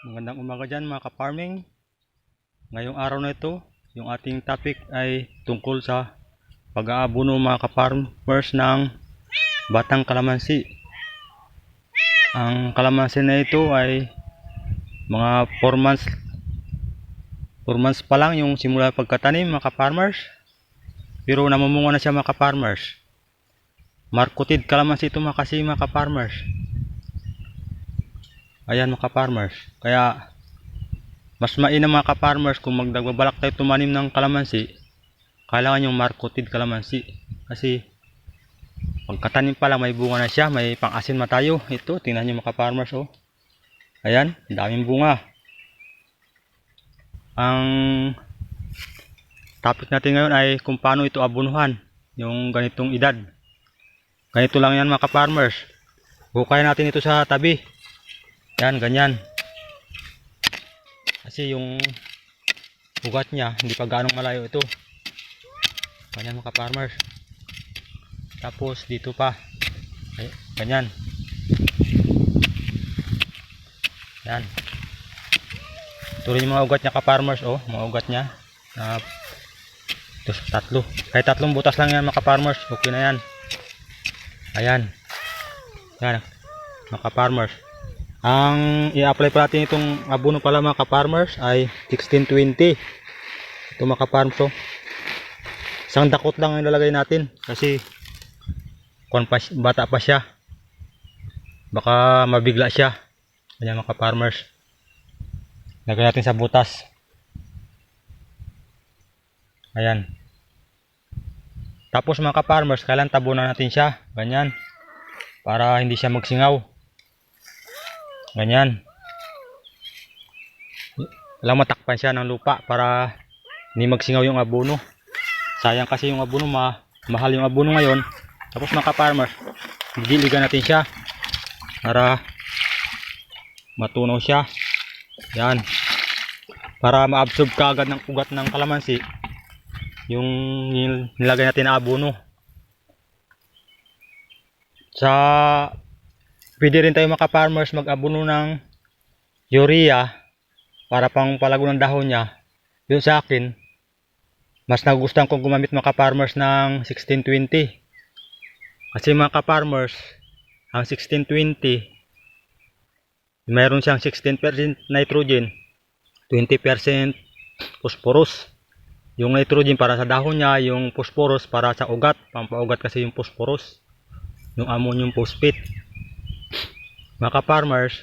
Magandang umaga dyan mga ka-farming. Ngayong araw na ito, yung ating topic ay tungkol sa pag-aabuno mga ka-farmers ng batang kalamansi. Ang kalamansi na ito ay mga 4 months 4 months pa lang yung simula pagkatanim mga ka-farmers. Pero namumunga na siya mga ka-farmers. Markutid kalamansi ito mga kasi mga ka-farmers. Ayan mga ka-farmers. Kaya mas mainam mga ka-farmers kung magdagbabalak tayo tumanim ng kalamansi, kailangan yung markutid kalamansi. Kasi pagkatanim pa lang may bunga na siya, may pang-asin na tayo. Ito, tingnan nyo mga ka-farmers oh. Ayan, daming bunga. Ang topic natin ngayon ay kung paano ito abunuhan yung ganitong edad. Ganito lang yan mga ka-farmers. Hukay natin ito sa tabi. Yan, ganyan. Kasi yung ugat niya, hindi pa ganong malayo ito. Ganyan mga farmers Tapos dito pa. Ay, ganyan. Yan. Rin yung mga ugat niya ka-farmers, oh. Mga ugat niya. Na ito, tatlo. Kahit tatlong butas lang yan mga farmers Okay na yan. Ayan. Yan. Mga farmers ang i-apply pa natin itong abono pala mga ka-farmers ay 1620. Ito mga ka-farms to. Isang dakot lang ang ilalagay natin kasi kung bata pa siya. Baka mabigla siya. Ganyan mga ka-farmers. Lagay natin sa butas. Ayan. Tapos mga ka-farmers, kailan tabunan natin siya. Ganyan. Para hindi siya magsingaw. Ganyan. Alam matakpan siya ng lupa para hindi magsingaw yung abono. Sayang kasi yung abono, ma mahal yung abono ngayon. Tapos mga farmers gigiligan natin siya para matunaw siya. Yan. Para ma-absorb kaagad ng ugat ng kalamansi yung nil- nilagay natin na abono. Sa pwede rin tayo mga farmers mag-abono ng urea para pang palago ng dahon niya. Yun sa akin, mas nagustuhan kong gumamit mga farmers ng 1620. Kasi mga farmers ang 1620, mayroon siyang 16% nitrogen, 20% phosphorus. Yung nitrogen para sa dahon niya, yung phosphorus para sa ugat, pampaugat kasi yung phosphorus. Yung ammonium phosphate mga farmers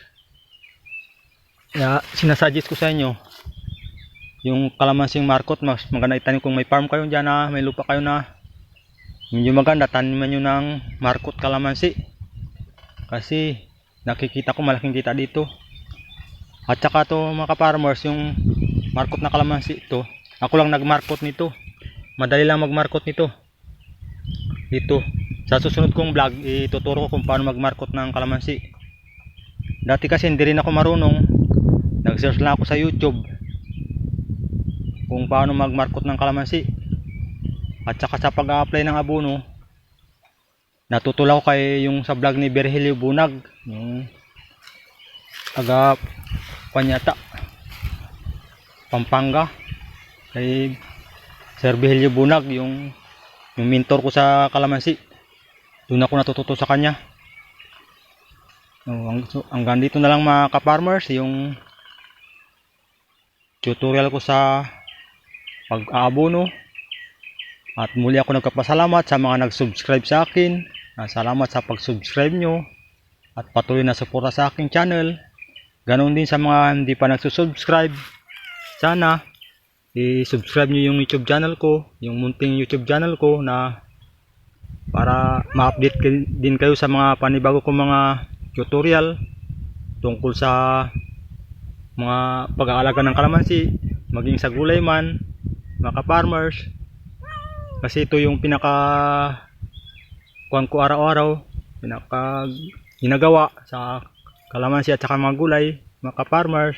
ya, sinasuggest ko sa inyo yung kalamansing markot mas maganda itanim kung may farm kayo dyan na may lupa kayo na. Medyo maganda taniman nyo ng markot kalamansi. Kasi nakikita ko malaking kita dito. At saka to mga farmers yung markot na kalamansi ito ako lang nagmarkot nito. Madali lang magmarkot nito. Dito. Sa susunod kong vlog ituturo ko kung paano magmarkot ng kalamansi Dati kasi hindi rin ako marunong. Nag-search lang ako sa YouTube kung paano magmarkot ng kalamansi. At saka sa pag-apply ng abono, natutulaw kay yung sa vlog ni Berhelio Bunag, yung taga Panyata, Pampanga. Kay Sir Berhelio Bunag, yung yung mentor ko sa kalamansi. Doon ako natututo sa kanya. Ang, so, hanggang dito na lang mga ka-farmers yung tutorial ko sa pag-aabono. At muli ako nagkapasalamat sa mga nag-subscribe sa akin salamat sa pag-subscribe nyo at patuloy na suporta sa aking channel. Ganon din sa mga hindi pa nagsusubscribe. Sana i-subscribe nyo yung youtube channel ko yung munting youtube channel ko na para ma-update din kayo sa mga panibago kong mga tutorial tungkol sa mga pag-aalaga ng kalamansi maging sa gulay man mga farmers kasi ito yung pinaka kuhan ko araw-araw pinaka ginagawa sa kalamansi at saka mga gulay mga farmers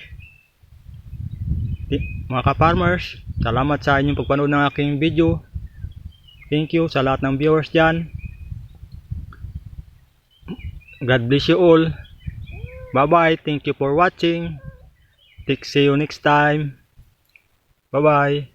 mga farmers salamat sa inyong pagpanood ng aking video. Thank you sa lahat ng viewers dyan God bless you all. Bye bye. Thank you for watching. See you next time. Bye-bye.